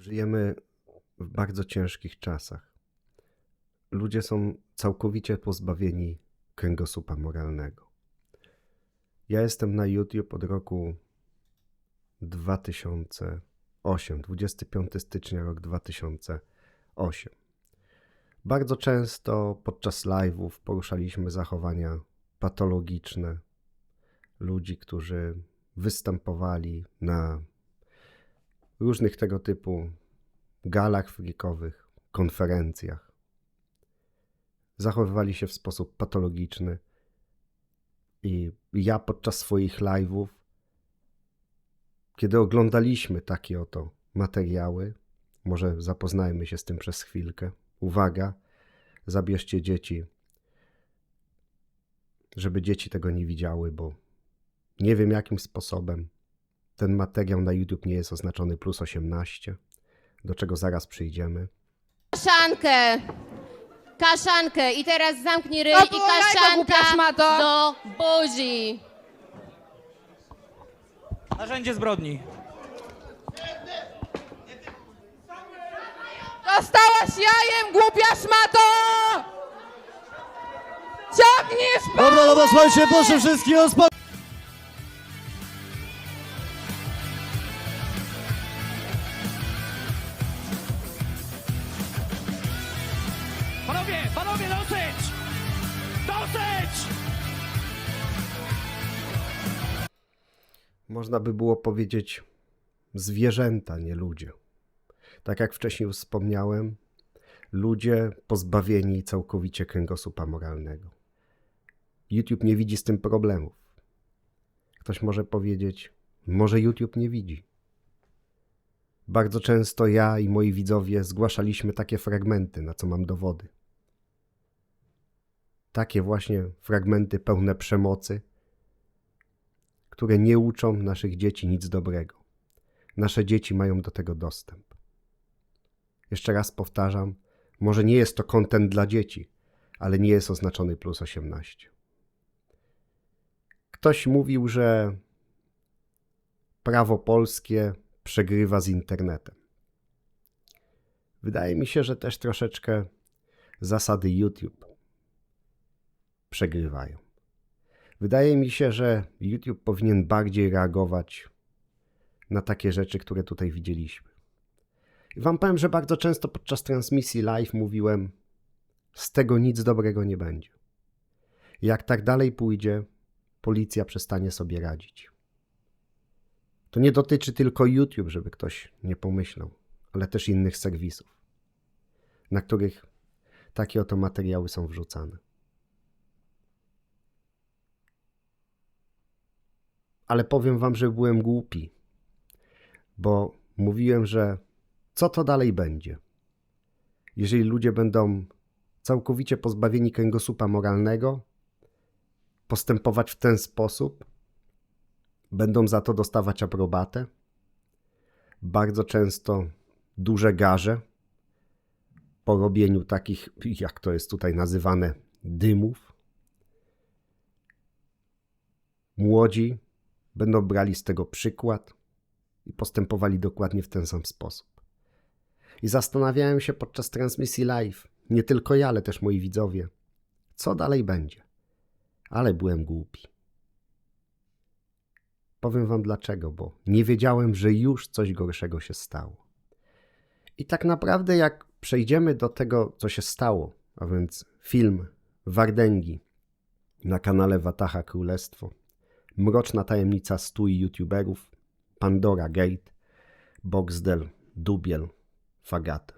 Żyjemy w bardzo ciężkich czasach. Ludzie są całkowicie pozbawieni kręgosłupa moralnego. Ja jestem na YouTube od roku 2008, 25 stycznia rok 2008. Bardzo często podczas live'ów poruszaliśmy zachowania patologiczne ludzi, którzy występowali na różnych tego typu galach freakowych, konferencjach. Zachowywali się w sposób patologiczny i ja podczas swoich live'ów, kiedy oglądaliśmy takie oto materiały, może zapoznajmy się z tym przez chwilkę. Uwaga, zabierzcie dzieci, żeby dzieci tego nie widziały, bo nie wiem jakim sposobem ten materiał na YouTube nie jest oznaczony plus 18, do czego zaraz przyjdziemy. Kaszankę. Kaszankę. I teraz zamknij ryj To i było jajko, głupia kaszanka szmato. do buzi. Narzędzie zbrodni. Dostałaś jajem, głupia szmato! Ciągniesz. Dobra, dobra, słuchajcie, proszę wszystkich o spokój. Można by było powiedzieć zwierzęta, nie ludzie. Tak jak wcześniej wspomniałem, ludzie pozbawieni całkowicie kręgosłupa moralnego. YouTube nie widzi z tym problemów. Ktoś może powiedzieć, może YouTube nie widzi. Bardzo często ja i moi widzowie zgłaszaliśmy takie fragmenty, na co mam dowody. Takie właśnie fragmenty pełne przemocy, które nie uczą naszych dzieci nic dobrego. Nasze dzieci mają do tego dostęp. Jeszcze raz powtarzam, może nie jest to kontent dla dzieci, ale nie jest oznaczony plus 18. Ktoś mówił, że prawo polskie przegrywa z internetem. Wydaje mi się, że też troszeczkę zasady YouTube przegrywają. Wydaje mi się, że YouTube powinien bardziej reagować na takie rzeczy, które tutaj widzieliśmy. I wam powiem, że bardzo często podczas transmisji live mówiłem: Z tego nic dobrego nie będzie. Jak tak dalej pójdzie, policja przestanie sobie radzić. To nie dotyczy tylko YouTube, żeby ktoś nie pomyślał, ale też innych serwisów, na których takie oto materiały są wrzucane. Ale powiem wam, że byłem głupi, bo mówiłem, że co to dalej będzie, jeżeli ludzie będą całkowicie pozbawieni kręgosłupa moralnego, postępować w ten sposób, będą za to dostawać aprobatę, bardzo często duże garze po robieniu takich, jak to jest tutaj nazywane, dymów. Młodzi będą brali z tego przykład i postępowali dokładnie w ten sam sposób. I zastanawiałem się podczas transmisji live, nie tylko ja, ale też moi widzowie, co dalej będzie. Ale byłem głupi. Powiem wam dlaczego, bo nie wiedziałem, że już coś gorszego się stało. I tak naprawdę, jak przejdziemy do tego, co się stało, a więc film Wardęgi na kanale Wataha Królestwo, Mroczna tajemnica stój youtuberów, Pandora Gate, Boxdel, Dubiel, Fagata.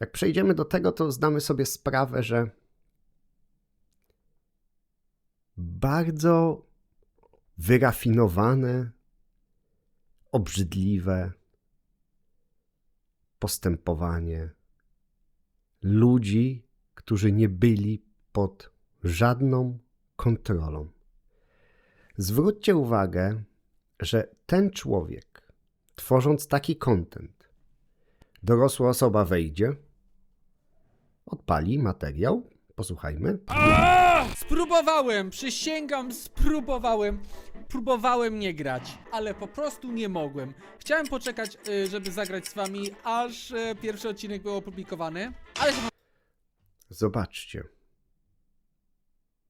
Jak przejdziemy do tego, to zdamy sobie sprawę, że bardzo wyrafinowane, obrzydliwe postępowanie ludzi, którzy nie byli pod żadną kontrolą. Zwróćcie uwagę, że ten człowiek, tworząc taki content, dorosła osoba wejdzie, odpali materiał, posłuchajmy. Spróbowałem, przysięgam, spróbowałem Próbowałem nie grać, ale po prostu nie mogłem. Chciałem poczekać, y, żeby zagrać z wami, aż e, pierwszy odcinek był opublikowany, ale Zobaczcie.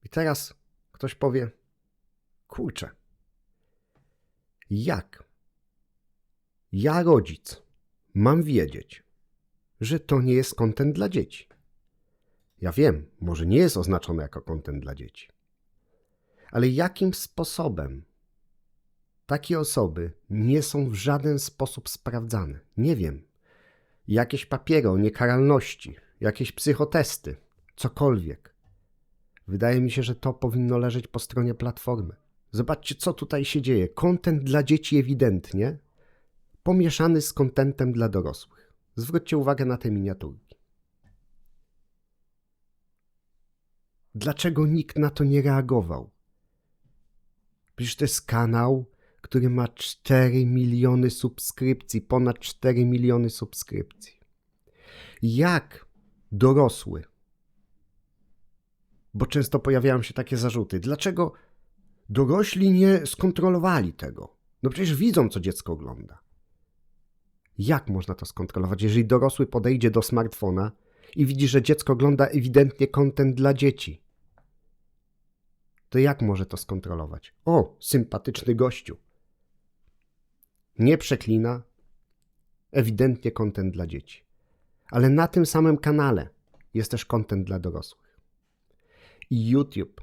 I teraz ktoś powie: Kurczę, jak ja, rodzic, mam wiedzieć, że to nie jest kontent dla dzieci? Ja wiem, może nie jest oznaczone jako kontent dla dzieci, ale jakim sposobem takie osoby nie są w żaden sposób sprawdzane? Nie wiem. Jakieś papiery o niekaralności, jakieś psychotesty, cokolwiek. Wydaje mi się, że to powinno leżeć po stronie platformy. Zobaczcie, co tutaj się dzieje. Kontent dla dzieci ewidentnie pomieszany z kontentem dla dorosłych. Zwróćcie uwagę na te miniaturki. Dlaczego nikt na to nie reagował? Przecież to jest kanał, który ma 4 miliony subskrypcji, ponad 4 miliony subskrypcji. Jak dorosły, bo często pojawiają się takie zarzuty, dlaczego dorośli nie skontrolowali tego? No przecież widzą, co dziecko ogląda. Jak można to skontrolować, jeżeli dorosły podejdzie do smartfona i widzi, że dziecko ogląda ewidentnie kontent dla dzieci? To jak może to skontrolować? O, sympatyczny gościu. Nie przeklina, ewidentnie kontent dla dzieci. Ale na tym samym kanale jest też kontent dla dorosłych. YouTube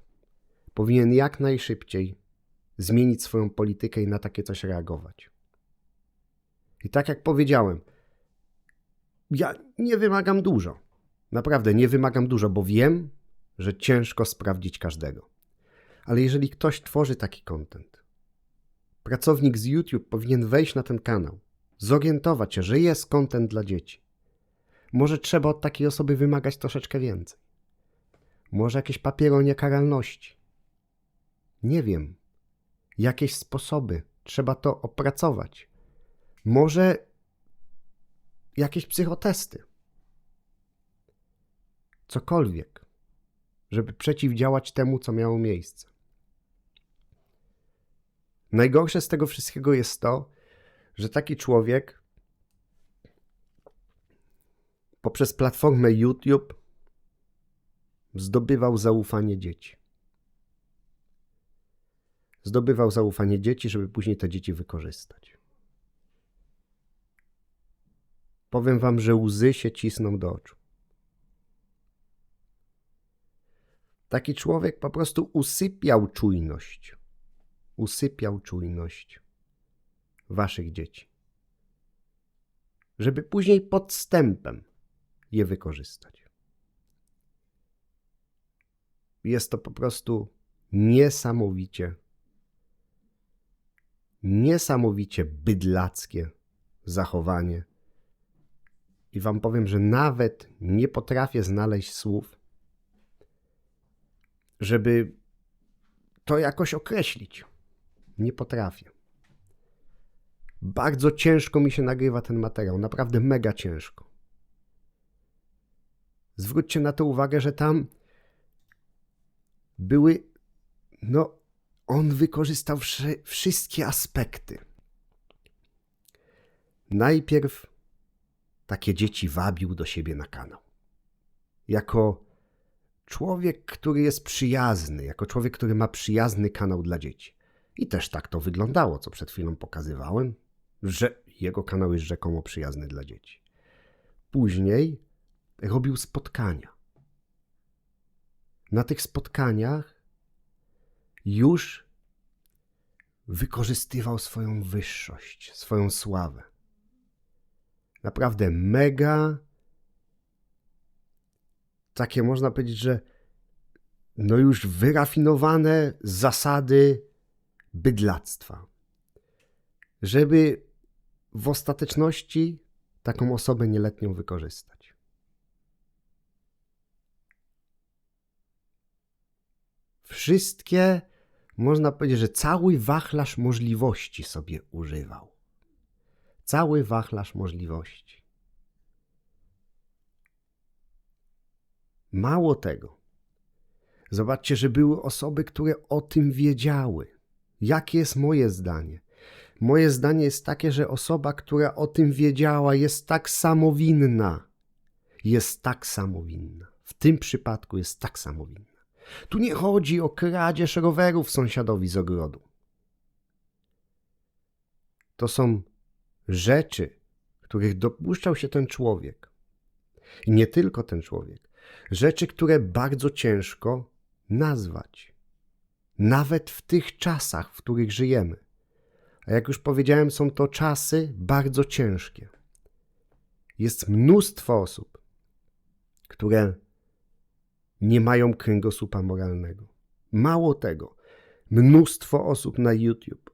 powinien jak najszybciej zmienić swoją politykę i na takie coś reagować. I tak jak powiedziałem, ja nie wymagam dużo. Naprawdę nie wymagam dużo, bo wiem, że ciężko sprawdzić każdego. Ale jeżeli ktoś tworzy taki content, pracownik z YouTube powinien wejść na ten kanał, zorientować się, że jest content dla dzieci. Może trzeba od takiej osoby wymagać troszeczkę więcej. Może jakieś papiery o niekaralności. Nie wiem. Jakieś sposoby. Trzeba to opracować. Może jakieś psychotesty. Cokolwiek, żeby przeciwdziałać temu, co miało miejsce. Najgorsze z tego wszystkiego jest to, że taki człowiek poprzez platformę YouTube zdobywał zaufanie dzieci. Zdobywał zaufanie dzieci, żeby później te dzieci wykorzystać. Powiem wam, że łzy się cisną do oczu. Taki człowiek po prostu usypiał czujność. Usypiał czujność waszych dzieci. Żeby później podstępem je wykorzystać. Jest to po prostu niesamowicie, niesamowicie bydlackie zachowanie. I wam powiem, że nawet nie potrafię znaleźć słów, żeby to jakoś określić. Nie potrafię. Bardzo ciężko mi się nagrywa ten materiał, naprawdę mega ciężko. Zwróćcie na to uwagę, że tam były. No, on wykorzystał wszy- wszystkie aspekty. Najpierw takie dzieci wabił do siebie na kanał. Jako człowiek, który jest przyjazny, jako człowiek, który ma przyjazny kanał dla dzieci. I też tak to wyglądało, co przed chwilą pokazywałem, że jego kanał jest rzekomo przyjazny dla dzieci. Później robił spotkania. Na tych spotkaniach już wykorzystywał swoją wyższość, swoją sławę. Naprawdę mega. Takie można powiedzieć, że no już wyrafinowane zasady bydlactwa. Żeby w ostateczności taką osobę nieletnią wykorzystać. Wszystkie, można powiedzieć, że cały wachlarz możliwości sobie używał. Cały wachlarz możliwości. Mało tego. Zobaczcie, że były osoby, które o tym wiedziały, Jakie jest moje zdanie? Moje zdanie jest takie, że osoba, która o tym wiedziała, jest tak samo winna. Jest tak samo winna. W tym przypadku jest tak samo winna. Tu nie chodzi o kradzież rowerów sąsiadowi z ogrodu. To są rzeczy, których dopuszczał się ten człowiek. I nie tylko ten człowiek. Rzeczy, które bardzo ciężko nazwać. Nawet w tych czasach, w których żyjemy. A jak już powiedziałem, są to czasy bardzo ciężkie. Jest mnóstwo osób, które nie mają kręgosłupa moralnego. Mało tego, mnóstwo osób na YouTube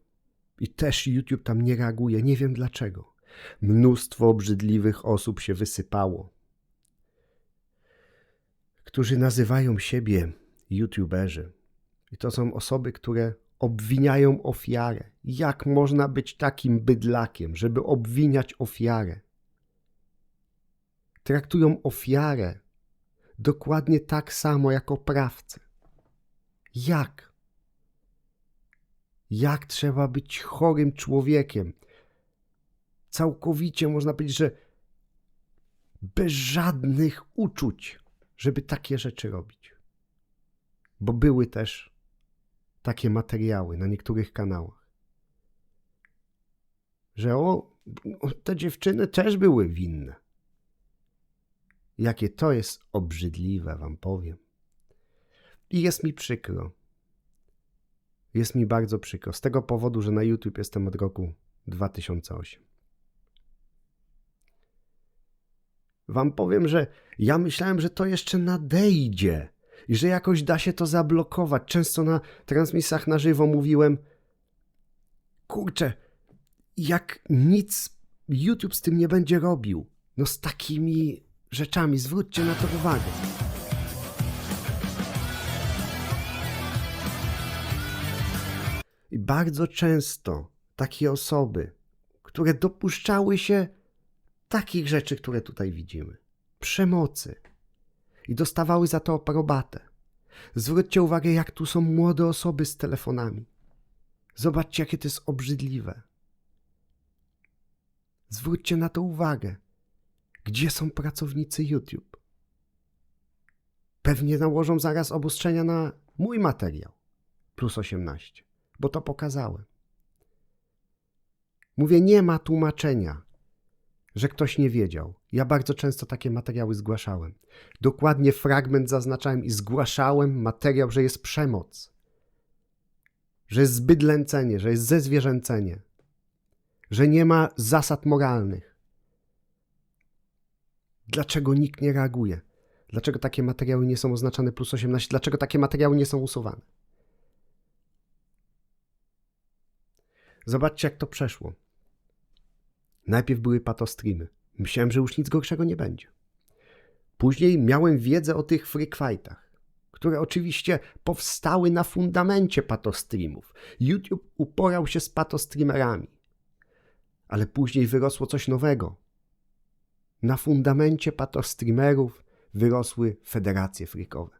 i też YouTube tam nie reaguje, nie wiem dlaczego. Mnóstwo obrzydliwych osób się wysypało, którzy nazywają siebie YouTuberzy. I to są osoby, które obwiniają ofiarę. Jak można być takim bydlakiem, żeby obwiniać ofiarę? Traktują ofiarę dokładnie tak samo jak oprawcę. Jak? Jak trzeba być chorym człowiekiem? Całkowicie można powiedzieć, że bez żadnych uczuć, żeby takie rzeczy robić. Bo były też takie materiały na niektórych kanałach. Że o, o, te dziewczyny też były winne. Jakie to jest obrzydliwe, wam powiem. I jest mi przykro. Jest mi bardzo przykro. Z tego powodu, że na YouTube jestem od roku 2008. Wam powiem, że ja myślałem, że to jeszcze nadejdzie i że jakoś da się to zablokować. Często na transmisjach na żywo mówiłem: Kurczę, jak nic YouTube z tym nie będzie robił. No z takimi rzeczami, zwróćcie na to uwagę. I bardzo często takie osoby, które dopuszczały się takich rzeczy, które tutaj widzimy, przemocy, i dostawały za to aprobatę. Zwróćcie uwagę, jak tu są młode osoby z telefonami. Zobaczcie, jakie to jest obrzydliwe. Zwróćcie na to uwagę. Gdzie są pracownicy YouTube? Pewnie nałożą zaraz obostrzenia na mój materiał. Plus 18, bo to pokazałem. Mówię, nie ma tłumaczenia, że ktoś nie wiedział. Ja bardzo często takie materiały zgłaszałem. Dokładnie fragment zaznaczałem i zgłaszałem materiał, że jest przemoc, że jest zbydlęcenie, że jest zezwierzęcenie, że nie ma zasad moralnych. Dlaczego nikt nie reaguje? Dlaczego takie materiały nie są oznaczane plus 18? Dlaczego takie materiały nie są usuwane? Zobaczcie, jak to przeszło. Najpierw były patostreamy. Myślałem, że już nic gorszego nie będzie. Później miałem wiedzę o tych freak fightach, które oczywiście powstały na fundamencie patostreamów. YouTube uporał się z patostreamerami. Ale później wyrosło coś nowego. Na fundamencie patostreamerów wyrosły federacje freakowe,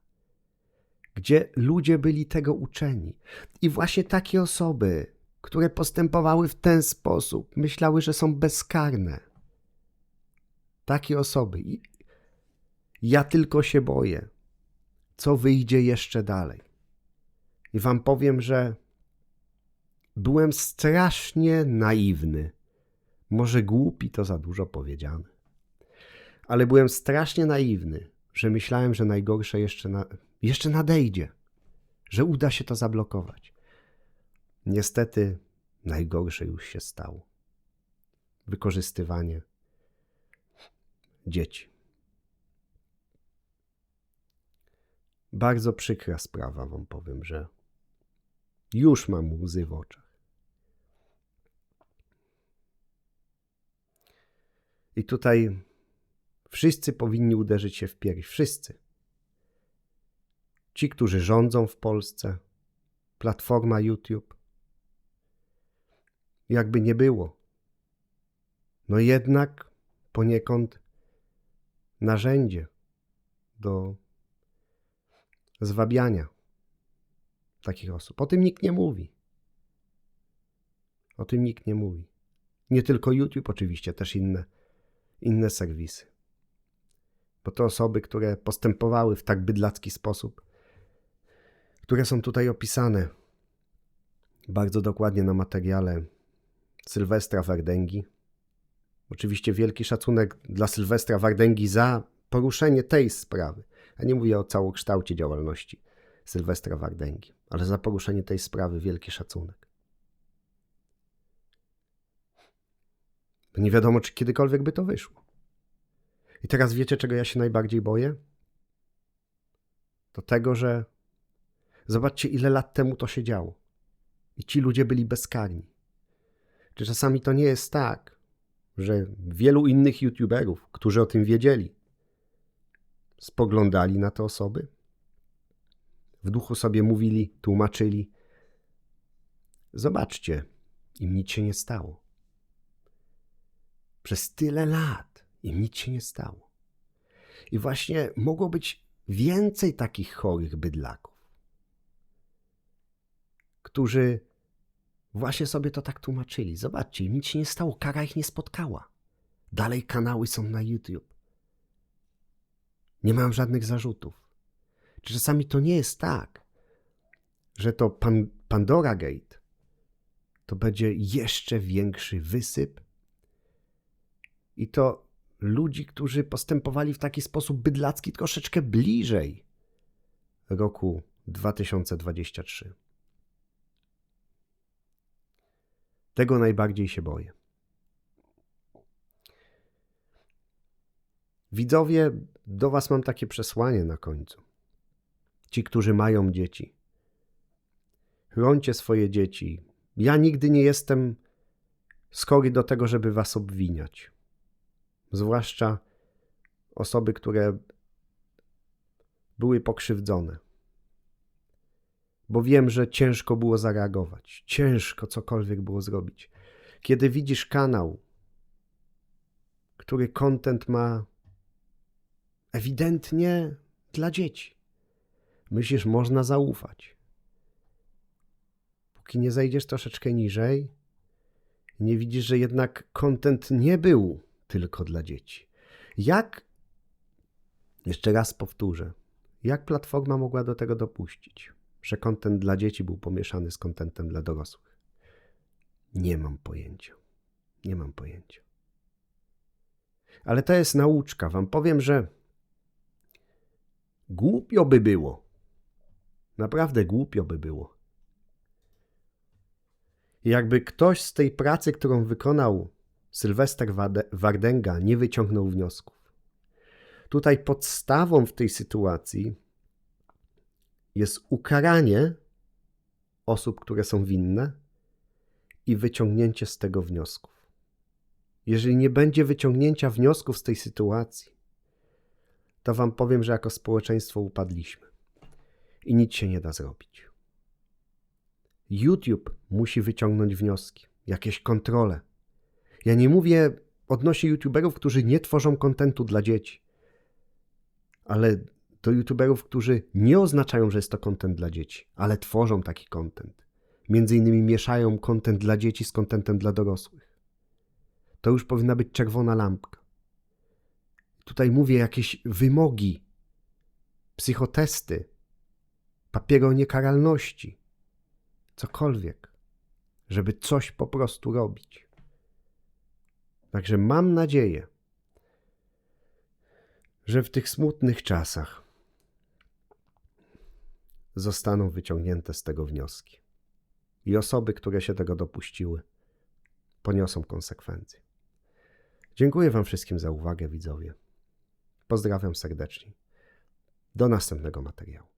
gdzie ludzie byli tego uczeni. I właśnie takie osoby, które postępowały w ten sposób, myślały, że są bezkarne. Takie osoby. I ja tylko się boję, co wyjdzie jeszcze dalej. I wam powiem, że byłem strasznie naiwny. Może głupi to za dużo powiedziane. Ale byłem strasznie naiwny, że myślałem, że najgorsze jeszcze, na, jeszcze nadejdzie, że uda się to zablokować. Niestety najgorsze już się stało. Wykorzystywanie dzieci. Bardzo przykra sprawa, wam powiem, że już mam łzy w oczach. I tutaj wszyscy powinni uderzyć się w pierś. Wszyscy. Ci, którzy rządzą w Polsce, platforma YouTube, jakby nie było. No jednak poniekąd narzędzie do zwabiania takich osób. O tym nikt nie mówi. O tym nikt nie mówi. Nie tylko YouTube, oczywiście, też inne, inne serwisy. Bo to osoby, które postępowały w tak bydlacki sposób, które są tutaj opisane bardzo dokładnie na materiale Sylwestra Wardęgi. Oczywiście wielki szacunek dla Sylwestra Wardęgi za poruszenie tej sprawy. Ja nie mówię o całokształcie działalności Sylwestra Wardęgi, ale za poruszenie tej sprawy wielki szacunek. Nie wiadomo, czy kiedykolwiek by to wyszło. I teraz wiecie, czego ja się najbardziej boję? To tego, że zobaczcie, ile lat temu to się działo. I ci ludzie byli bezkarni. Czy czasami to nie jest tak, że wielu innych YouTuberów, którzy o tym wiedzieli, spoglądali na te osoby? W duchu sobie mówili, tłumaczyli: Zobaczcie, im nic się nie stało. Przez tyle lat im nic się nie stało. I właśnie mogło być więcej takich chorych bydlaków, którzy właśnie sobie to tak tłumaczyli. Zobaczcie, nic się nie stało, kara ich nie spotkała. Dalej kanały są na YouTube. Nie mają żadnych zarzutów. Czy czasami to nie jest tak, że to pan, Pandora Gate to będzie jeszcze większy wysyp i to ludzi, którzy postępowali w taki sposób bydlacki troszeczkę bliżej roku 2023. Tego najbardziej się boję. Widzowie, do Was mam takie przesłanie na końcu. Ci, którzy mają dzieci, chroncie swoje dzieci. Ja nigdy nie jestem skory do tego, żeby Was obwiniać zwłaszcza osoby, które były pokrzywdzone. Bo wiem, że ciężko było zareagować, ciężko cokolwiek było zrobić. Kiedy widzisz kanał, który kontent ma ewidentnie dla dzieci, myślisz, można zaufać. Póki nie zejdziesz troszeczkę niżej, nie widzisz, że jednak kontent nie był tylko dla dzieci. Jak, jeszcze raz powtórzę, jak platforma mogła do tego dopuścić, że kontent dla dzieci był pomieszany z kontentem dla dorosłych? Nie mam pojęcia. Nie mam pojęcia. Ale to jest nauczka. Wam powiem, że głupio by było. Naprawdę głupio by było. Jakby ktoś z tej pracy, którą wykonał Sylwester Wardęga nie wyciągnął wniosków. Tutaj podstawą w tej sytuacji jest ukaranie osób, które są winne i wyciągnięcie z tego wniosków. Jeżeli nie będzie wyciągnięcia wniosków z tej sytuacji, to Wam powiem, że jako społeczeństwo upadliśmy i nic się nie da zrobić. YouTube musi wyciągnąć wnioski, jakieś kontrole. Ja nie mówię odnośnie YouTuberów, którzy nie tworzą kontentu dla dzieci, ale do YouTuberów, którzy nie oznaczają, że jest to kontent dla dzieci, ale tworzą taki kontent. Między innymi mieszają kontent dla dzieci z kontentem dla dorosłych. To już powinna być czerwona lampka. Tutaj mówię jakieś wymogi, psychotesty, papiery o niekaralności, cokolwiek, żeby coś po prostu robić. Także mam nadzieję, że w tych smutnych czasach zostaną wyciągnięte z tego wnioski i osoby, które się tego dopuściły, poniosą konsekwencje. Dziękuję Wam wszystkim za uwagę, widzowie. Pozdrawiam serdecznie. Do następnego materiału.